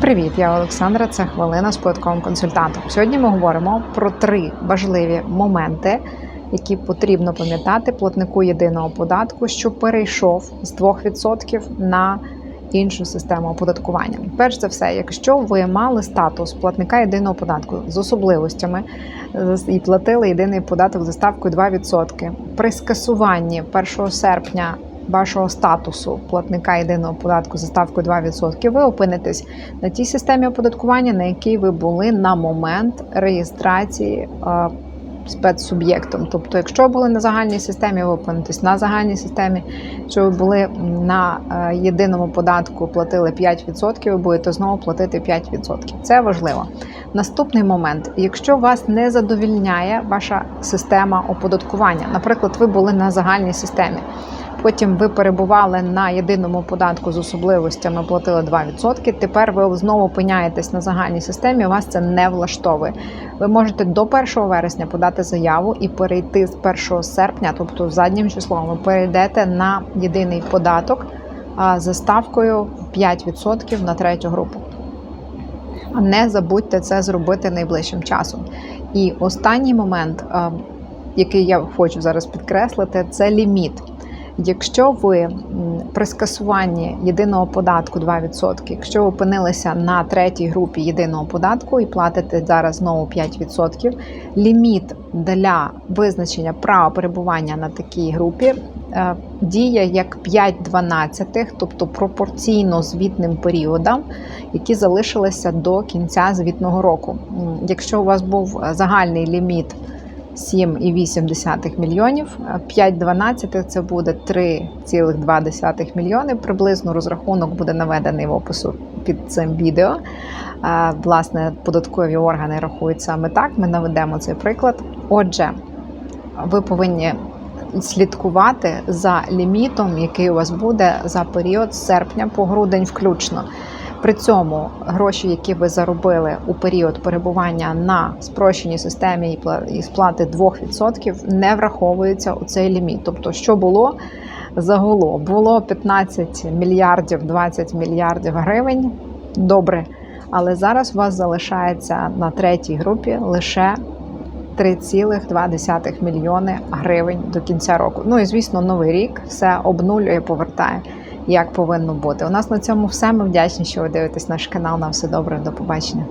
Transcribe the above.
Привіт, я Олександра. Це хвилина з податковим консультантом. Сьогодні ми говоримо про три важливі моменти, які потрібно пам'ятати платнику єдиного податку, що перейшов з 2% на іншу систему оподаткування. Перш за все, якщо ви мали статус платника єдиного податку з особливостями і платили єдиний податок за ставкою 2%, при скасуванні 1 серпня вашого статусу платника єдиного податку за ставкою 2%, ви опинитесь на тій системі оподаткування, на якій ви були на момент реєстрації спецсуб'єктом. Тобто, якщо були на загальній системі, ви опинитесь на загальній системі. Якщо ви були на е, єдиному податку, платили 5%, ви будете знову платити 5%. Це важливо. Наступний момент: якщо вас не задовільняє ваша система оподаткування, наприклад, ви були на загальній системі. Потім ви перебували на єдиному податку з особливостями, платили 2%. Тепер ви знову опиняєтесь на загальній системі. Вас це не влаштовує. Ви можете до 1 вересня подати заяву і перейти з 1 серпня, тобто заднім числом, ви перейдете на єдиний податок за ставкою 5% на третю групу. Не забудьте це зробити найближчим часом. І останній момент, який я хочу зараз підкреслити, це ліміт. Якщо ви при скасуванні єдиного податку 2%, якщо ви опинилися на третій групі єдиного податку і платите зараз знову 5%, ліміт для визначення права перебування на такій групі е, діє як 5-12, тобто пропорційно звітним періодам, які залишилися до кінця звітного року. Якщо у вас був загальний ліміт 7,8 мільйонів. 5,12 це буде 3,2 мільйони. Приблизно розрахунок буде наведений в опису під цим відео. Власне, податкові органи рахують саме так. Ми наведемо цей приклад. Отже, ви повинні слідкувати за лімітом, який у вас буде за період з серпня по грудень, включно. При цьому гроші, які ви заробили у період перебування на спрощеній системі і сплати 2%, не враховуються у цей ліміт. Тобто, що було загалом? Було 15 мільярдів 20 мільярдів гривень. Добре. Але зараз у вас залишається на третій групі лише 3,2 мільйони гривень до кінця року. Ну і звісно, новий рік все обнулює, повертає як повинно бути. У нас на цьому все. Ми вдячні, що ви дивитесь наш канал. На все добре, до побачення.